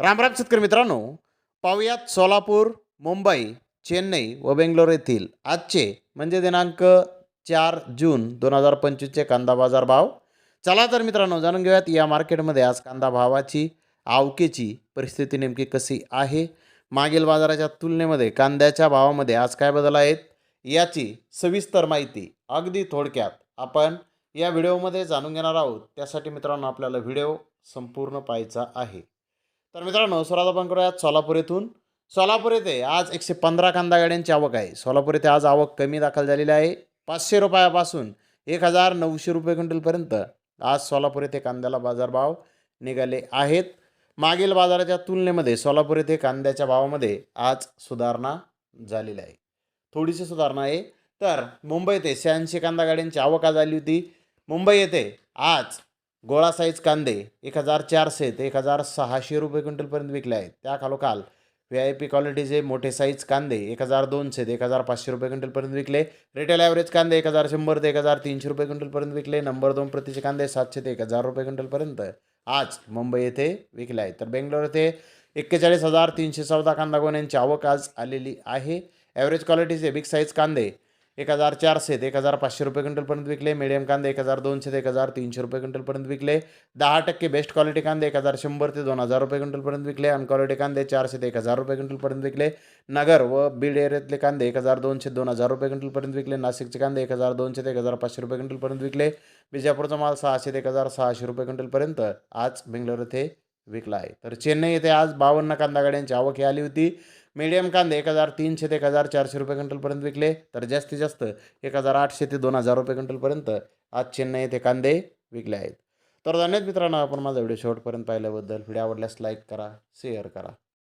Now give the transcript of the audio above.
रामराम शेतकरी मित्रांनो पाहुयात सोलापूर मुंबई चेन्नई व बेंगलोर येथील आजचे म्हणजे दिनांक चार जून दोन हजार पंचवीसचे कांदा बाजार भाव. चला तर मित्रांनो जाणून घेऊयात या मार्केटमध्ये आज कांदा भावाची आवकेची परिस्थिती नेमकी कशी आहे? मागील बाजाराच्या तुलनेमध्ये कांद्याच्या भावामध्ये आज काय बदल आहेत? याची सविस्तर माहिती अगदी थोडक्यात आपण या व्हिडिओमध्ये जाणून घेणार आहोत. त्यासाठी मित्रांनो आपल्याला व्हिडिओ संपूर्ण पाहायचा आहे. तर मित्रांनो सुरुवात आपण करूयात सोलापूर येथून. सोलापूर येथे आज एकशे पंधरा कांदा गाड्यांची आवक आहे. सोलापूर येथे आज आवक कमी दाखल झालेली आहे. पाचशे रुपयापासून एक हजार नऊशे रुपये क्विंटलपर्यंत आज सोलापूर येथे कांद्याला बाजारभाव निघाले आहेत. मागील बाजाराच्या तुलनेमध्ये सोलापूर येथे कांद्याच्या भावामध्ये आज सुधारणा झालेली आहे. थोडीशी सुधारणा आहे. तर मुंबई येथे शहाऐंशी कांदा गाड्यांची आवक आज आली होती. मुंबई येथे आज गोळा साईज कांदे एक हजार चारशे ते एक हजार सहाशे रुपये क्विंटलपर्यंत विकले आहेत. त्या खालोखाल व्ही आय पी क्वालिटीचे मोठे साईज कांदे एक हजार दोनशे ते एक हजार पाचशे रुपये क्विंटलपर्यंत विकले. रिटेल ॲव्हरेज कांदे एक हजार शंभर ते एक हजार तीनशे रुपये क्विंटलपर्यंत विकले. नंबर दोन प्रतीचे कांदे सातशे ते एक हजार रुपये क्विंटलपर्यंत आज मुंबई येथे विकले आहेत. तर बेंगलोर येथे एक्केचाळीस हजार तीनशे चौदा कांदा गोण्यांची आवक आज आलेली आहे. ॲव्हरेज क्वालिटीचे बिग साईज कांदे एक हजार चारशे ते एक हजार पाचशे रुपये क्विंटलपर्यंत विकले मिडियम कांदे एक हजार दोनशे ते एक हजार तीनशे रुपये क्विंटलपर्यंत विकले दहा टक्के बेस्ट क्वालिटी कांदे एक हजार शंभर ते दोन हजार रुपये क्विंटलपर्यंत विकले अनक्वालिटी कांदे चारशे ते एक हजार रुपये क्विंटलपर्यंत विकले नगर व बीड एरियातले कांदे एक हजार दोनशे दोन हजार रुपये क्विंटलपर्यंत विकले नाशिकचे कांदे एक हजार दोनशे ते एक हजार पाचशे रुपये क्विंटलपर्यंत विकले बिजापूरचा माल सहाशे ते एक हजार सहाशे रुपये क्विंटलपर्यंत आज बेंगलोर येथे विकला आहे तर चेन्नई येथे आज बावन्न कांदा गाड्यांची आवक ही आली होती मीडियम कांदे एक हजार तीनशे ते एक हजार चारशे रुपये क्विंटलपर्यंत विकले. तर जास्तीत जास्त एक हजार आठशे ते दोन हजार रुपये क्विंटलपर्यंत आज चेन्नई येथे कांदे विकले आहेत. तर धन्यवाद मित्रांनो आपण माझा व्हिडिओ शेवटपर्यंत पाहिल्याबद्दल. व्हिडिओ आवडल्यास लाईक करा शेअर करा.